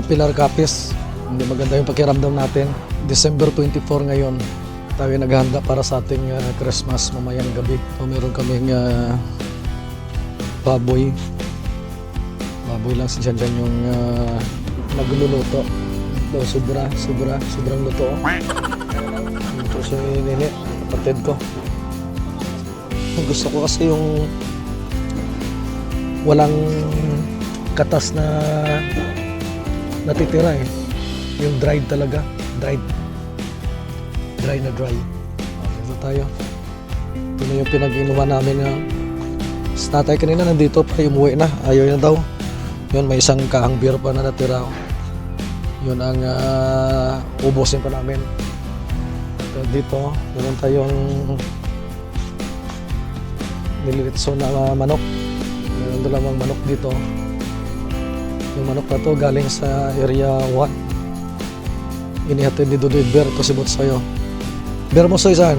Yan sa Pilar Capis. Hindi maganda yung pakiramdam natin. December 24 ngayon. Tayo naghahanda para sa ating ah, Christmas mamayang gabi. So, meron kaming ah, baboy. Baboy lang si Janjan yung ah, nagluluto. Daw, sobra, sobra, sobrang luto. Ito si Nini, kapatid ko. Gusto ko kasi yung walang katas na natitira eh. Yung dried talaga. Dried. Dry na dry. Okay, ito tayo. Ito na yung pinag-inuman namin na tatay kanina nandito pa umuwi na. Ayaw na daw. Yun, may isang kahang beer pa na natira. Yun ang uh, ubusin pa namin. Ito, dito, meron tayong nililitso na manok. Meron dalawang manok dito. Yung manok na to galing sa area 1. Inihatid ni Dudoy Ber to si Botsoyo. Ber mo soy saan?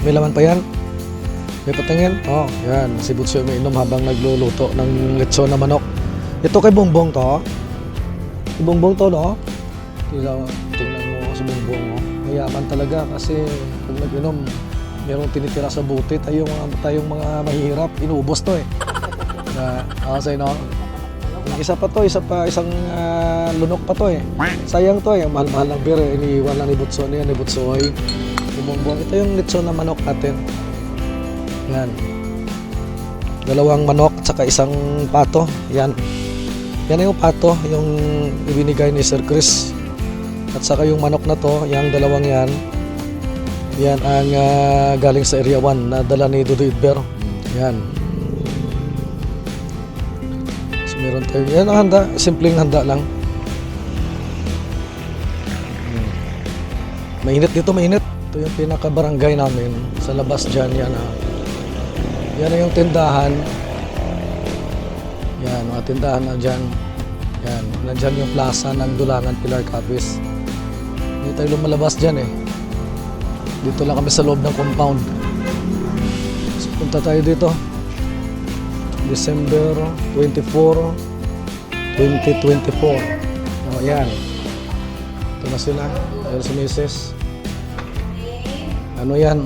May laman pa yan? May patingin? Oh, yan. Si Butsoy may inom habang nagluluto ng litson na manok. Ito kay Bongbong to. Si Bongbong to, no? Tingnan, mo si Bongbong, oh. Mayaman talaga kasi pag nag-inom, merong tinitira sa buti. Tayong, tayong mga mahihirap, inuubos to eh. Na, kasi no? Isa pa to, isa pa, isang ah, lunok pa to eh. Sayang to eh, ang mahal-mahal ng beer eh. Iniiwan lang ni Butsoy niya, ni Butsoy. Bongbong. Ito yung litson na manok natin. Yan. Dalawang manok at saka isang pato. Yan. Yan yung pato, yung ibinigay ni Sir Chris. At saka yung manok na to, yung dalawang yan, yan ang ah, galing sa Area 1 na dala ni Dudu Idber. Yan. Meron tayo. Yan ang handa, simpleng handa lang. Hmm. Mainit dito, mainit. Ito yung pinaka-barangay namin. Sa labas dyan, yan ah. Yan na yung tindahan. Yan, mga tindahan na dyan. Yan, nandyan yung plaza ng Dulangan Pilar Capis. Hindi tayo lumalabas dyan eh. Dito lang kami sa loob ng compound. So, punta tayo dito. December 24, 2024. O, yan. Ito na sila. Ayan si Mrs. Ano yan?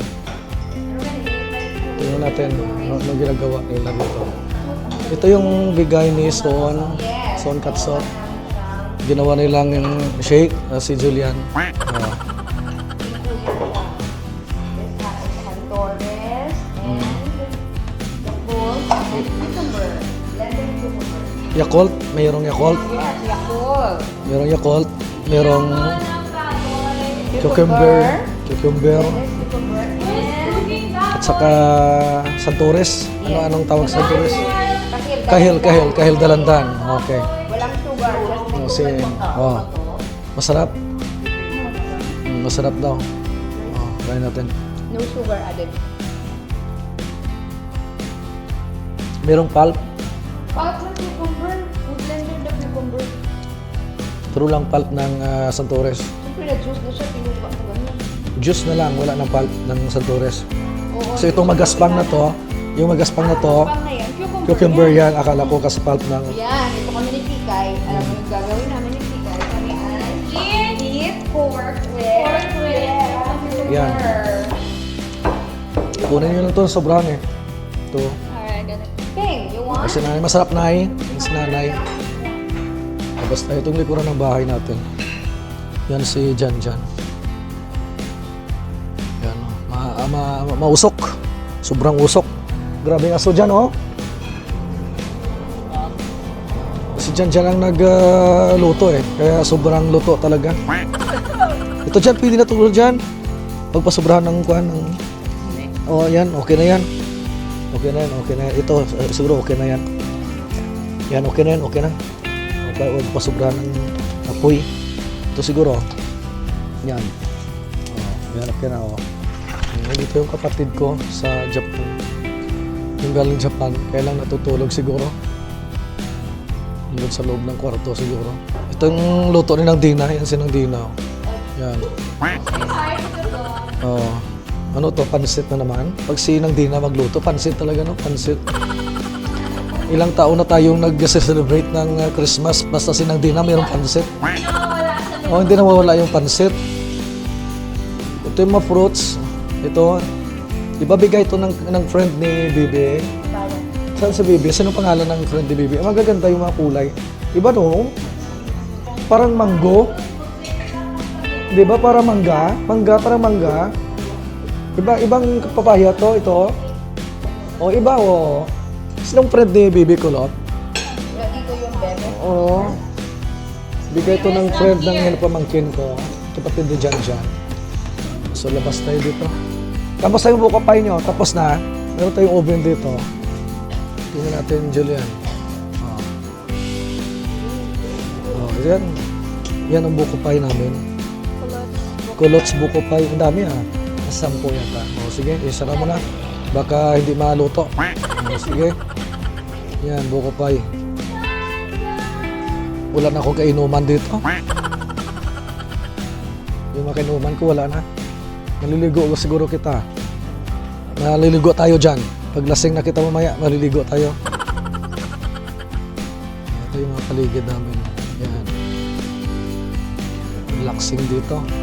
Tingnan natin ano, ano ginagawa nila dito. Ito yung bigay ni Son, Son Katso. Ginawa nilang yung shake, uh, si Julian. Uh, Yakult, mayroong Yakult, mayroong Yakult, mayroong cucumber, cucumber, at saka Santoris. Ano anong tawag sa Santoris? kahil. Kahil, kahil, dalandan. Okay. Walang sugar. Kasi, oh, masarap. Mm, masarap daw. Oh, try natin. No sugar added. Merong pulp, Pulp ng cucumber. We blended the cucumber. true lang pulp ng ah, Santoris. Siyempre na-juice na siya. Pinupa ko ganyan. Juice na lang, wala ng pulp ng Santoris. Oo, So itong magaspang na to, yung magaspang na to, Pang na yan. Cucumber. cucumber yan, akala ko kasi pulp ng Yan, ito kami ni Tikay. Alam mo yung gagawin namin ni Tikay. Kami ay eat pork with pork with Yan. Kunin nyo lang to, sobrahan eh. Ito. Kasi nanay, masarap na eh. Si nanay. Ah, Basta itong likuran ng bahay natin. Yan si Jan Jan. Yan, oh. ma, ah, ma, ma, mausok. Sobrang usok. Grabe ang aso dyan, oh. Si Jan Jan ang nagluto eh. Kaya sobrang luto talaga. Ito dyan, pwede na tulad dyan. Pagpasobrahan ng kuhan ng... Oh, yan, okay na yan. Okay na yan, okay na yan. Ito, eh, siguro okay na yan. Yan, okay na yan, okay na. Okay, huwag pasobrahan ng apoy. Ito siguro. Yan. Oh, yan, okay na, oh. Dito yung kapatid ko sa Japan. Yung galing Japan, kaya lang natutulog siguro. Doon sa loob ng kwarto siguro. Ito yung luto ni ng Dina, yan si ng Dina. oh. Yan. Oh. Ano to? Pansit na naman? Pag si ng Dina magluto, pansit talaga no? Pansit. Ilang taon na tayong nag-celebrate ng uh, Christmas basta sinang di na mayroong pansit. Oh, hindi nawawala yung pansit. Ito yung mga fruits. Ito. Ibabigay ito ng, ng friend ni Bibi. Saan si Bibi? Sino pangalan ng friend ni Bibi? Magaganda yung mga kulay. Iba no? Parang mango. Di ba? Parang mangga. Mangga, parang mangga. Iba, ibang papaya to, ito. O, iba, o. Sinong friend ni Bibi Kulot? Ko yung bebe. Oo. Bigay ito ng friend ng yan pamangkin ko. Kapatid ni Jan Jan. So, labas tayo dito. Tapos tayo buka pie nyo. Tapos na. Meron tayong oven dito. Tingnan natin, Julian. Oh. Oh, yan. Yan ang buko pie namin. Kulots buko pie. Ang dami ah. Sampo yata. O, sige. Isara mo na. Baka hindi maluto. O, sige. Yan, buko pie. Wala na akong kainuman dito. Yung mga kainuman ko, wala na. Maliligo ko siguro kita. Maliligo tayo dyan. Pag lasing na kita mamaya, maliligo tayo. Ito yung mga paligid namin. Yan. Relaxing dito.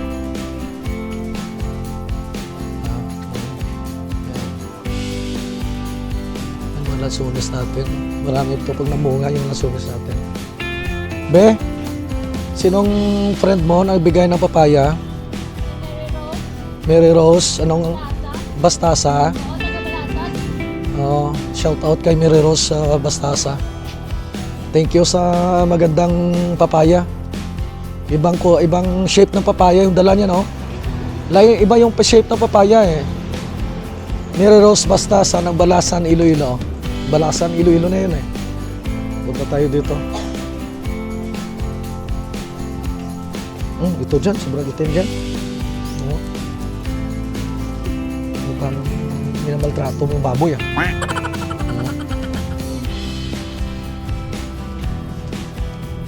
Lasunis natin. Marami ito pag namunga yung lasunis natin. Be, sinong friend mo nagbigay ng papaya? Mary Rose, anong Bastasa? Oh, shout out kay Mary Rose sa Bastasa. Thank you sa magandang papaya. Ibang ko, ibang shape ng papaya yung dala niya, no? Lay, iba yung shape ng papaya eh. Mary Rose Bastasa ng Balasan, Iloilo. Balasan, Iloilo na yun eh. Punta tayo dito. Hmm, ito dyan, sobrang itim dyan. No? Mukhang minamaltrato mo baboy ah. No?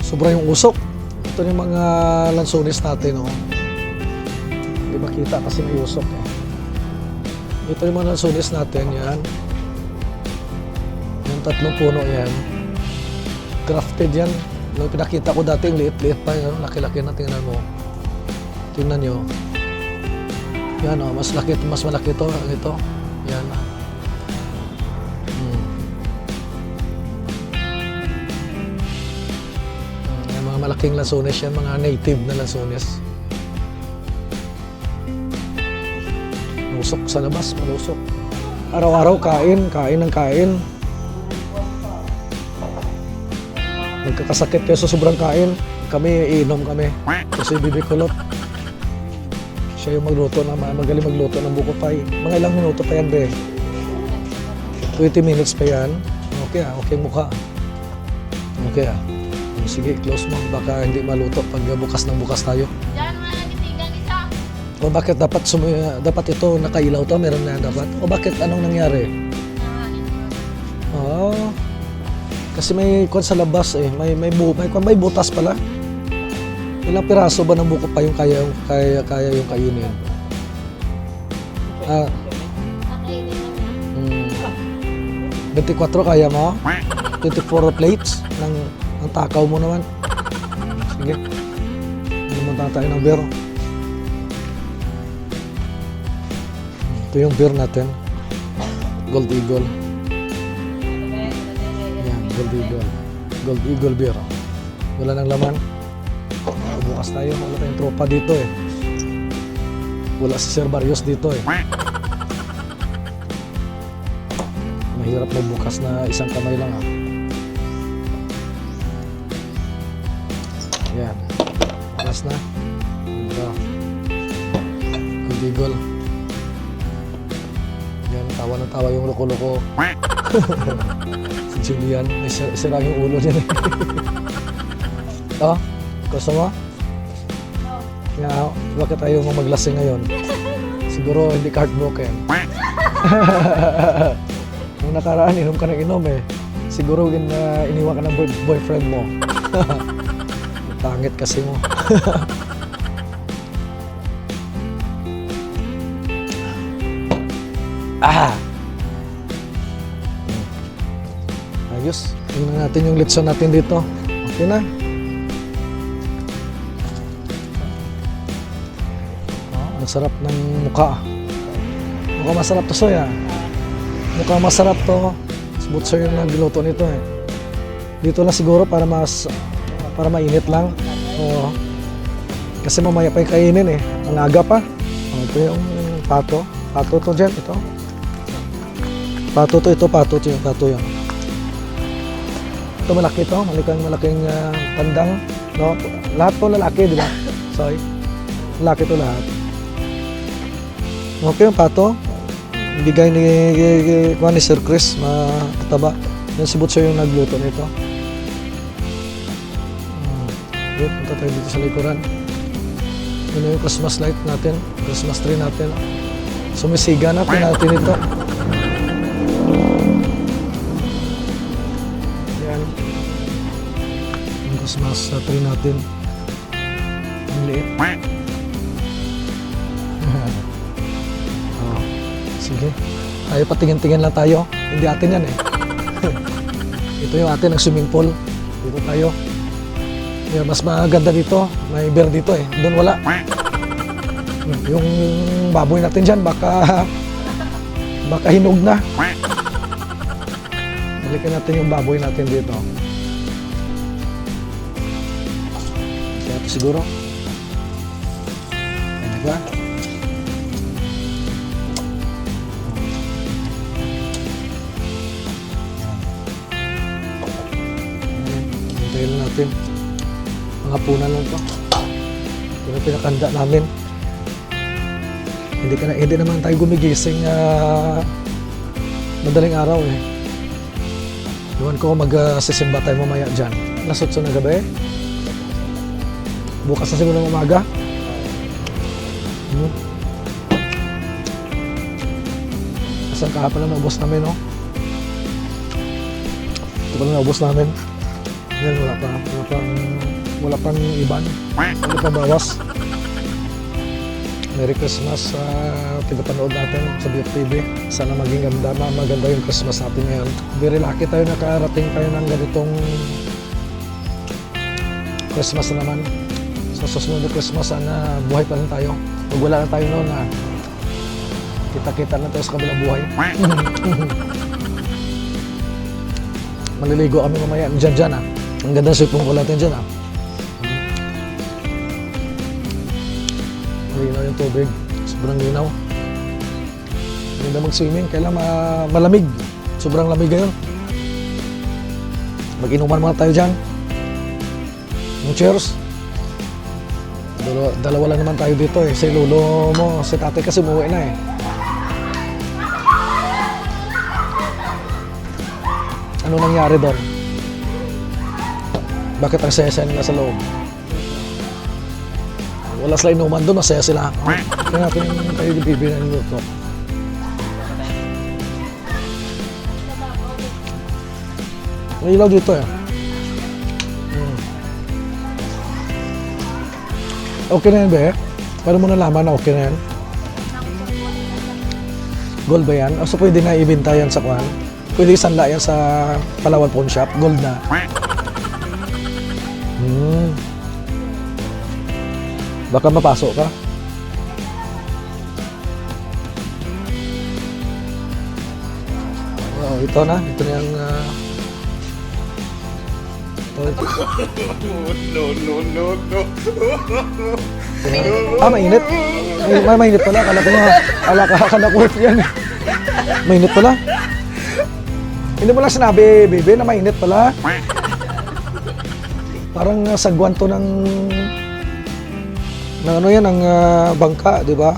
Sobra yung usok. Ito yung mga lansones natin, oh. Hindi makita kasi may usok eh. Ito yung mga lansones natin, yan. Yung tatlong puno yan. Grafted yan. Yung pinakita ko dati, yung liit-liit pa yun. Laki-laki na, tingnan mo. Tingnan nyo. Yan o, mas laki, mas malaki to. Ito. Yan. Hmm. Yan, mga malaking lansones yan, mga native na lansones. Malusok sa labas, malusok. Araw-araw kain, kain ng kain. Nagkakasakit kayo sa sobrang kain. Kami, iinom kami. Kasi bibi kulot. Siya yung magluto na magaling magluto ng buko pie. Mga ilang minuto pa yan, be. 20 minutes pa yan. Okay ah, okay mukha. Okay ah. Sige, close mo. Baka hindi maluto pag bukas ng bukas tayo. Diyan mga nagitigan isa. O bakit dapat sumi- dapat ito nakailaw to? Meron na dapat? O bakit anong nangyari? Kasi may kwan sa labas eh. May may bu may, may butas pala. Ilang piraso ba ng buko pa yung kaya yung kaya kaya yung kainin? Ah, mm, 24 kaya mo? 24 plates ng ng takaw mo naman. Sige. Pumunta tayo ng beer. Ito yung beer natin. Gold Eagle. Gold Eagle. Gold Eagle beer. Wala nang laman. Bukas tayo, wala tayong tropa dito eh. Wala si Sir Barrios dito eh. Mahirap magbukas na isang kamay lang ah. Yan. Bukas na. Ito. Gold Eagle. Yan, tawa na tawa yung loko-loko. si Julian, may sira, sira yung ulo niya. oh, gusto mo? Yeah, bakit ayaw mo maglasing ngayon? Siguro hindi heartbroken. Nung nakaraan, inom ka ng inom eh. Siguro na iniwan ka ng boy- boyfriend mo. Pangit kasi mo. ah! Tingnan natin yung litson natin dito. Okay na. Oh, ang sarap ng mukha. Mukhang masarap to, Soy, ah. Mukhang masarap to. Smooth sir yung nagluto nito, eh. Dito lang siguro para mas para mainit lang. Oo. Kasi mamaya pa yung kainin eh. Ang aga pa. Oh, ito yung pato. Pato to dyan. Ito. Pato to. Ito pato to yung pato yan. Ito malaki to. Malaking malaking ah, pandang. No? Lahat to lalaki, di ba? Sorry. Lalaki to lahat. Okay yung pato. Bigay ni, ni, ni Sir Chris. Mataba. Yan si Butcher yung nagluto nito. Good, punta tayo dito sa likuran. Yun na yung Christmas light natin, Christmas tree natin. Sumisiga natin natin ito. Christmas uh, tree natin. Ang liit. oh, sige. Tayo patingin-tingin lang tayo. Hindi atin yan eh. ito yung atin, ang swimming pool. Dito tayo. Yeah, mas maganda dito. May bear dito eh. Doon wala. Yung baboy natin dyan, baka baka hinog na. Balikan natin yung baboy natin dito. Siguro. Ayan ba? Hintayin natin. Mga punan lang to. Ito yung pinakanda namin. Hindi, ka na, hindi naman tayo gumigising ah, madaling araw eh. Iwan ko mag-sisimba tayo mamaya dyan. Nasutso na gabi. Bukas na siguro ng umaga. Hmm. Kasang kahapon na naubos namin, no? Ito pa na naubos namin. Yan, wala pa. Wala pang, wala pang iban. Wala pang bawas. Merry Christmas sa tagapanood natin sa BFTV. Sana maging ganda, ma- maganda yung Christmas natin ngayon. Very lucky tayo nakarating tayo ng ganitong Christmas na naman. Sa susunod na Christmas, sana buhay pa rin tayo. Pag wala na tayo noon, na kita-kita na tayo sa kabilang buhay. Maliligo kami mamaya dyan dyan ah. Ang ganda ng swimming pool natin dyan ah. Malinaw yung tubig. Sobrang linaw. Maganda mag-swimming. Kailan ma- malamig. Sobrang lamig ngayon. Mag-inuman muna tayo dyan. Yung cheers. Dalawa, dalawa lang naman tayo dito eh. Si lolo mo, si tatay kasi umuwi na eh. Ano nangyari doon? Bakit ang saya-saya nila sa loob? Wala sila inuman doon, masaya sila. Kaya natin tayo yung bibili ng luto. May ilaw dito eh. Okay na yan, be? Para mo nalaman na okay na yan. Gold ba yan? O so pwede na ibenta yan sa kwan? Pwede isanla yan sa Palawan Pawn Shop? Gold na. Hmm. Baka mapasok ka. Oo, ito na. Ito na yung... ah, no, no, no, no. Ah, mainit. May, may mainit pala. Akala ko nga, akala ko, akala ko yan. Mainit pala. Hindi mo lang sinabi, baby, na mainit pala. Parang uh, sagwan to ng... ng ano yan, ng ah, bangka, di ba?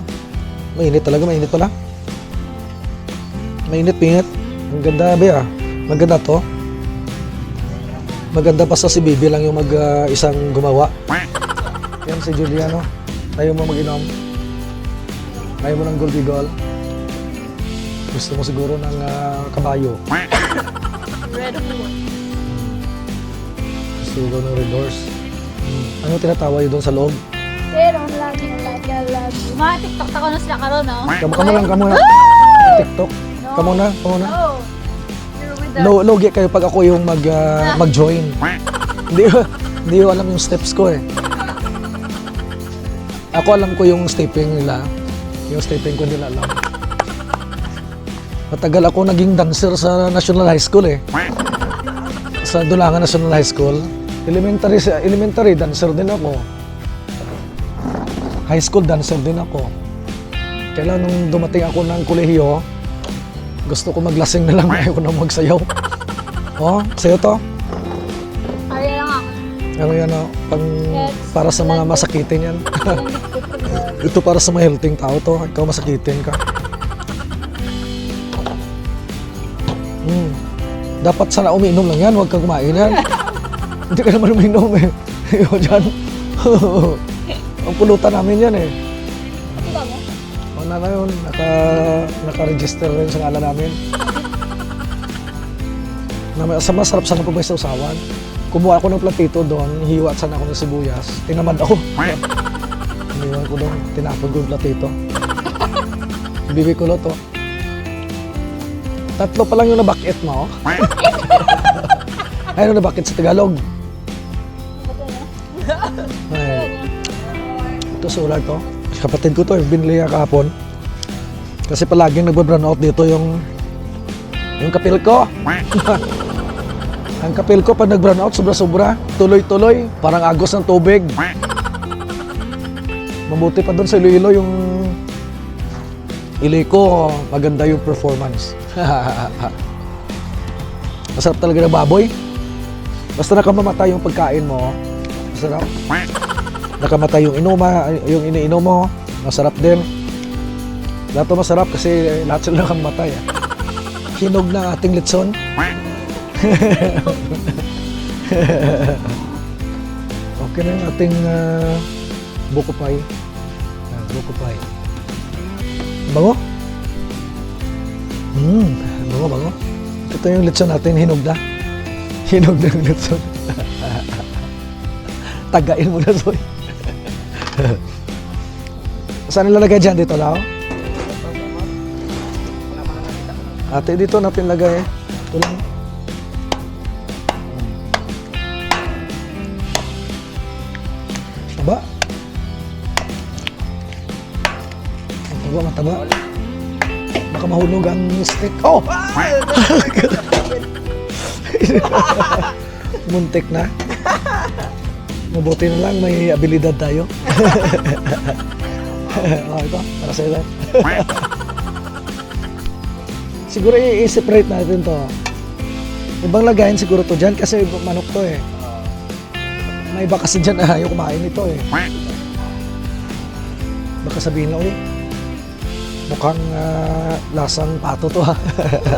Mainit talaga, mainit pala. Mainit, pingit. Ang ganda, be ah. Maganda to. Maganda pa sa si Bibi lang yung mag ah, isang gumawa. Yan si Juliano. Tayo mo mag-inom. Tayo mo ng Gold. Gusto mo siguro ng ah, kabayo. Red Bull. Gusto mo ng Red Horse. Hmm. Ano tinatawa yun doon sa loob? Pero ang lagi ng like, I love you. Mga TikTok ako na sila karon, no? Kamu, kamu lang, kamu na. TikTok. No. Kamu na, kamu na. No. Lo, logi kayo pag ako yung mag, ah, mag-join. Hindi, hindi ko alam yung steps ko eh. Ako alam ko yung stepping nila. Yung stepping ko nila alam. Matagal ako naging dancer sa National High School eh. Sa Dulangan National High School. Elementary, elementary dancer din ako. High school dancer din ako. Kaya nung dumating ako ng kolehiyo, gusto ko maglasing na lang, ayaw ko na magsayaw. Oh, sayo to. Ay, lang ako. Ano yan, oh, pang, para sa mga masakitin yan. Ito para sa mga healthy tao to. Ikaw masakitin ka. Hmm. Dapat sana umiinom lang yan, huwag kang kumain yan. Hindi ka naman umiinom eh. Ikaw dyan. Ang pulutan namin yan eh. Na na yun, naka, naka-register rin sa ngalan namin. Na, sa masarap sana po ba sa usawan? Kumuha ako ng platito doon, hiwa sana ako ng sibuyas. Tinamad ako. Iniwan ko doon, tinapon ko yung platito. Bibi ko to. Tatlo pa lang yung nabakit mo. Ayun nabakit sa Tagalog. Ay. Ito solar to. Kapatid ko to, yung binili niya kahapon. Kasi palaging nagbe-brown out dito yung yung kapil ko. Ang kapil ko pag nag-brown out, sobra-sobra. Tuloy-tuloy, parang agos ng tubig. Mabuti pa doon sa Iloilo yung Iloy ko, maganda yung performance. Masarap talaga ng baboy. Basta nakamamatay yung pagkain mo, masarap. Nakamatay yung inuma, yung iniinom mo, masarap din. Lahat to masarap kasi lahat sila nakamatay. Ah. Hinog ng ating litson. okay na yung ating uh, buko pie. Ah, buko pie. Bango? Hmm, bango, bango. Ito yung litson natin, hinog na. Hinog na yung litson. Tagain mo na, Soy. Saan nilalagay dyan? Dito lang? Ate, dito natin lagay. Ito lang. Taba. Mataba, mataba. Baka mahulog ang stick. Oh! Muntik na. Mabuti na lang, may abilidad tayo. oh, ito, para sa iyo. siguro i-separate natin to. Ibang lagayin siguro to dyan kasi manok to eh. May iba kasi dyan ayaw kumain nito eh. Baka sabihin lang, uy, mukhang ah, lasang pato to ha.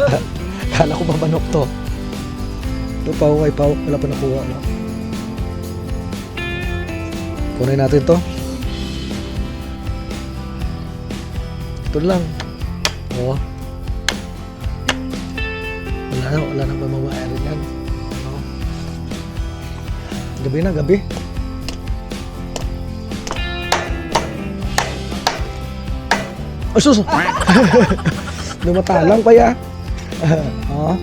Kala ko ba manok to. Ito pao kay pao, wala pa nakuha. No? Kunin natin to. Ito lang. Oo. Wala na, wala nang mamamayari yan. Oo. Gabi na, gabi. Ay, sus! Lumatalang pa ya. Oo.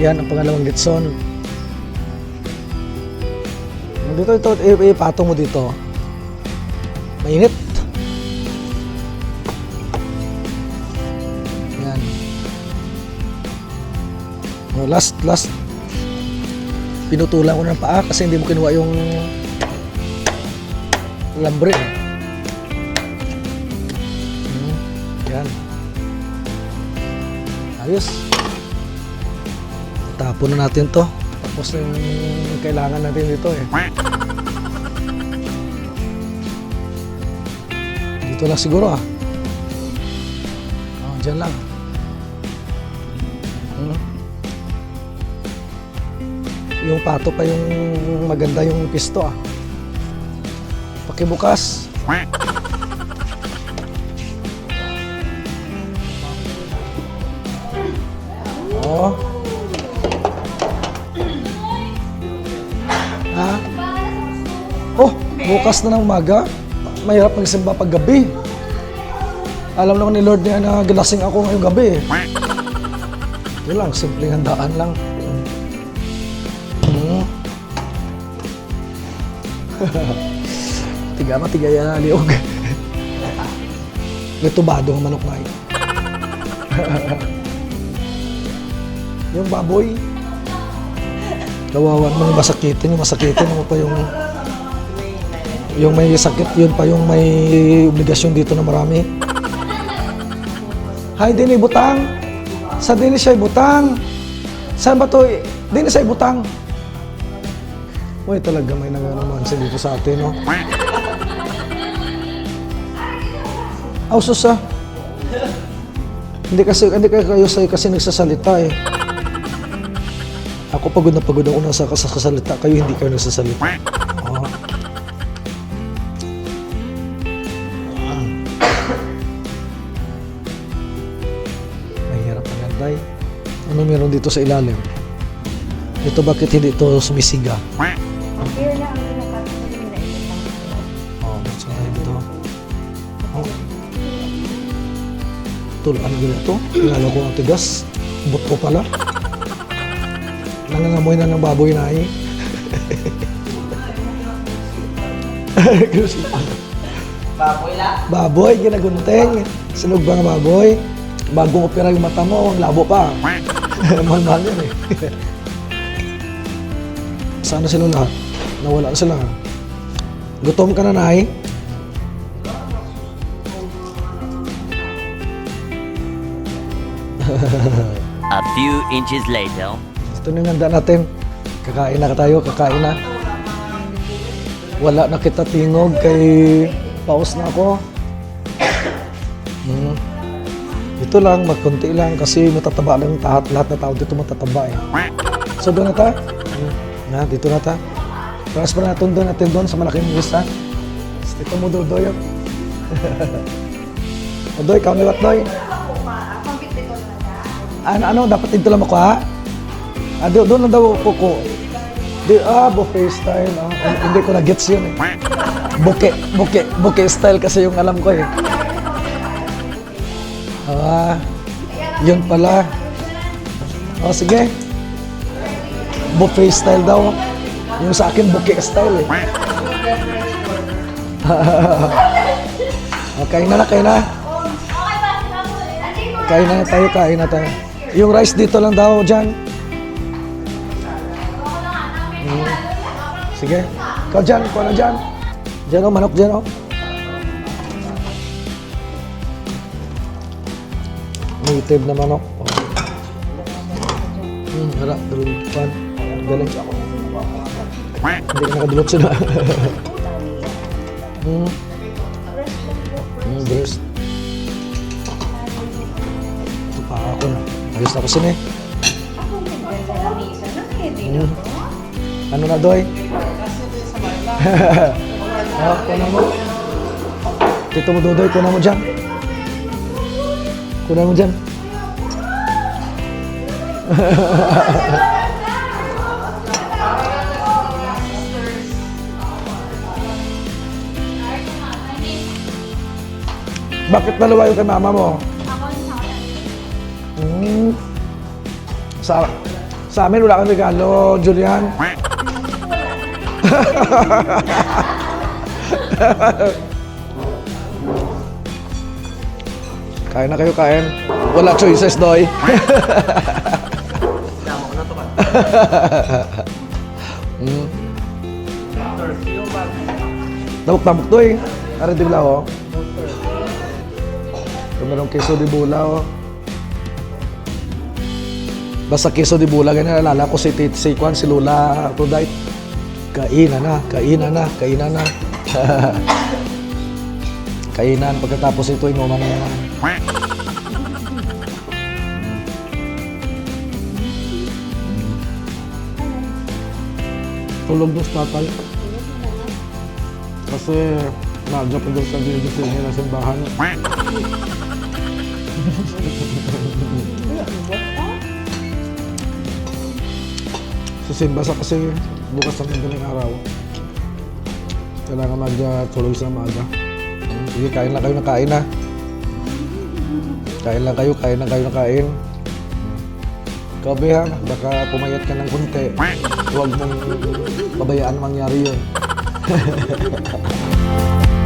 Yan ang pangalawang litson. Dito, ito, ipatong mo dito. Mainit. Oh, last, last. Pinutulan ko ng paa kasi hindi mo kinuha yung lambre. Hmm, Yan. Ayos. Tapon na natin to. Tapos na yung kailangan natin dito eh. Dito lang siguro ah. Oh, dyan lang. Yung pato pa yung maganda yung pisto ah. Pakibukas. Oh. Ha? Oh, bukas na ng umaga. Mahirap magsimba pag gabi. Alam naman ni Lord niya na gilasing ako ngayong gabi. eh. Yun lang, simpleng handaan lang. tiga ma, tiga yan, liog. May tubado ang manok na yun. yung baboy. Kawawan mo yung masakitin, masakitin mo pa yung yung may sakit, yun pa yung may obligasyon dito na marami. Hay, din butang. Sa din siya butang. Saan ba to? Din siya butang. Uy, talaga may naganaman sa dito sa atin, no? Aw, sus ah. Hindi kasi, hindi kayo kayo sa kasi nagsasalita eh. Ako pagod na pagod ako nasa kasasalita, kayo hindi kayo nagsasalita. Oh. Mahirap na yan, Tay. Ano meron dito sa ilalim? Ito bakit hindi ito sumisiga? Here na ang pinakasulit na ito. Oh, gusto na ito. Oh. Tulaan ko na ito. Lalo ko ang tigas. Buto pala. Nangangamoy na ng baboy na eh. Baboy la. Baboy, ginagunteng. Sinog ba nga baboy? Bagong opera yung mata mo, ang labo pa. Mahal-mahal yan eh. Sana sila lahat? Nawala na sila. Gutom ka na, Nay? A few inches later. Ito na yung handa natin. Kakain na tayo, kakain na. Wala na kita tingog kay paus na ako. Hmm. Ito lang, magkunti lang kasi matataba lang lahat, lahat na tao dito matataba eh. So doon na ta? Hmm. Na, dito na ta. Transfer natin doon natin doon sa malaking lista. Dito mo doon, doy. o doy, ikaw niwat doy. Ano, ano, dapat dito lang ako ha? Ah, do, doon lang daw po ko. Di, ah, buffet style. Ah. Ah, hindi ko na-gets yun eh. Buke, buke, buke style kasi yung alam ko eh. Ah, yun pala. O, sige. Buffet style daw. Yung sa akin, buke style eh. o, kain na na, kain na. Kain na tayo, kain na tayo. Yung rice dito lang daw dyan. Mm. Sige. Ikaw dyan, ikaw na dyan. Dyan o, manok dyan o. Native na manok. Oh. Hmm, hala, dulong pan. Galing. Hindi ka nakadulot sila. hmm. Hmm, breast. Ito pa ako na. Ayos na ko pwede na Hmm. Ano na, Doy? oh, kuna mo. Tito mo, Dodoy, kuna mo dyan. Kuna mo dyan. Bakit naluwa yung kay mama mo? Hmm. Sa, sa amin wala kang regalo, Julian. kain na kayo, kain. Wala choices, Doy. Damo ko na to ka. mm. Tabok-tabok, Doy. Ari di bila, oh. Merong queso di bula, oh. Basta queso di bula, ganyan nalala ko si, Tit- si Kwan, si Lula Tuday. Kainan na, kainan na, kainan na. kainan, pagkatapos ito, inuman na naman. Tulog dos tatay. Kasi nadya pa daw sa binibisin na simbahan. Sa simba sa kasi bukas ang madaling araw. Kailangan mag-tuloy sa maaga. Hmm, Sige, kain lang kayo na kain na. Kain lang kayo, kain lang kayo na kain. Kabe ha, baka pumayat ka ng konti. Huwag mong babayaan mangyari yun.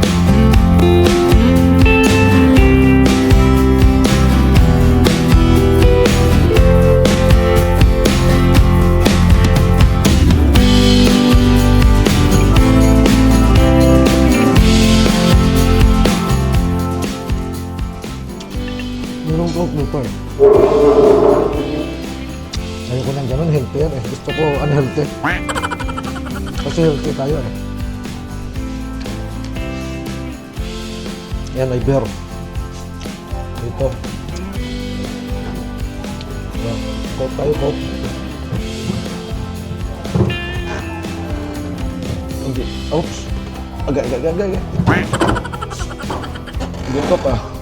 Gusto ko unhealthy. Kasi healthy tayo eh. Yan, may beer. Yan. Coke tayo, coke. Hindi. Oops. Agay, agay, agay, agay. Dito pa.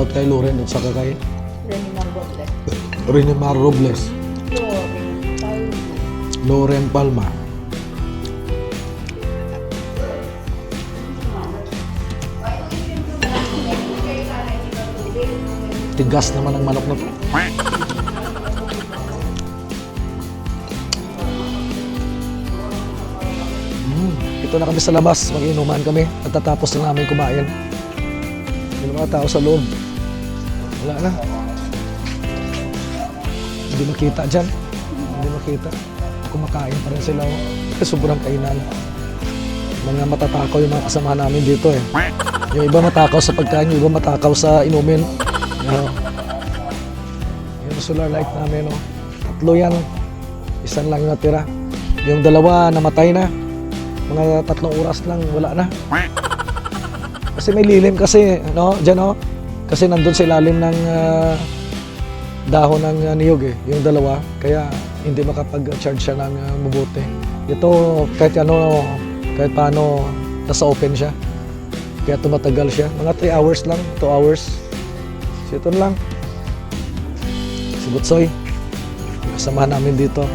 Shout out kay Loren at saka kay Remy Mangoble. Renimar Robles, Flooring. Palma. Loren Palma. Tigas naman ang manok na to. Mm, ito na kami sa labas, mag-inuman kami at tatapos na namin kumain. Yung mga tao sa loob. Wala na. Hindi makita dyan. Hindi makita. Kumakain pa rin sila. oh. Sobrang kainan. Mga matatakaw yung mga kasama namin dito eh. Yung iba matakaw sa pagkain, yung iba matakaw sa inumin. Oh. Yung solar light namin, oh. Tatlo yan. Isan lang yung natira. Yung dalawa namatay na. Mga tatlong oras lang, wala na. Kasi may lilim kasi, no? Diyan, no? Kasi nandun sa ilalim ng ah, dahon ng ah, niyog eh, yung dalawa. Kaya hindi makapag-charge siya ng ah, mabuti. Ito, kahit ano, kahit paano, nasa open siya. Kaya tumatagal siya. Mga 3 hours lang, 2 hours. So ito lang. Si Butsoy, kasamahan namin dito.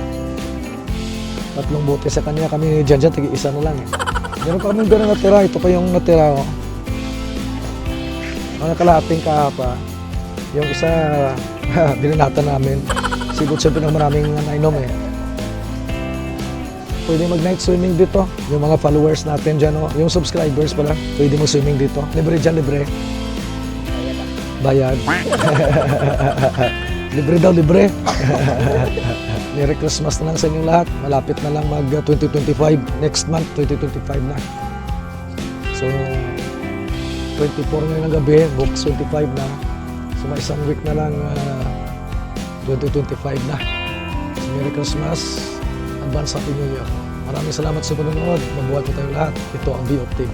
Tatlong bote sa kanya, kami dyan dyan, tigi isa na lang eh. Meron pa kami ganun natira, ito pa yung natira. Oh. Mga kalahating kahapa. Yung isa, binanatan namin. Siguro siya pinang maraming nainom eh. Pwede mag-night swimming dito. Yung mga followers natin dyan, oh. yung subscribers pala, pwede mag-swimming dito. Libre dyan, libre. Bayad. libre daw, libre. Merry Christmas na lang sa inyong lahat. Malapit na lang mag uh, 2025. Next month, 2025 na. So, 24 ngayon ng gabi, books 25 na. So, may isang week na lang uh, 2025 na. So, Merry Christmas. Advance Happy New Year. Maraming salamat sa panonood. Mabuhay po tayo lahat. Ito ang BOF TV.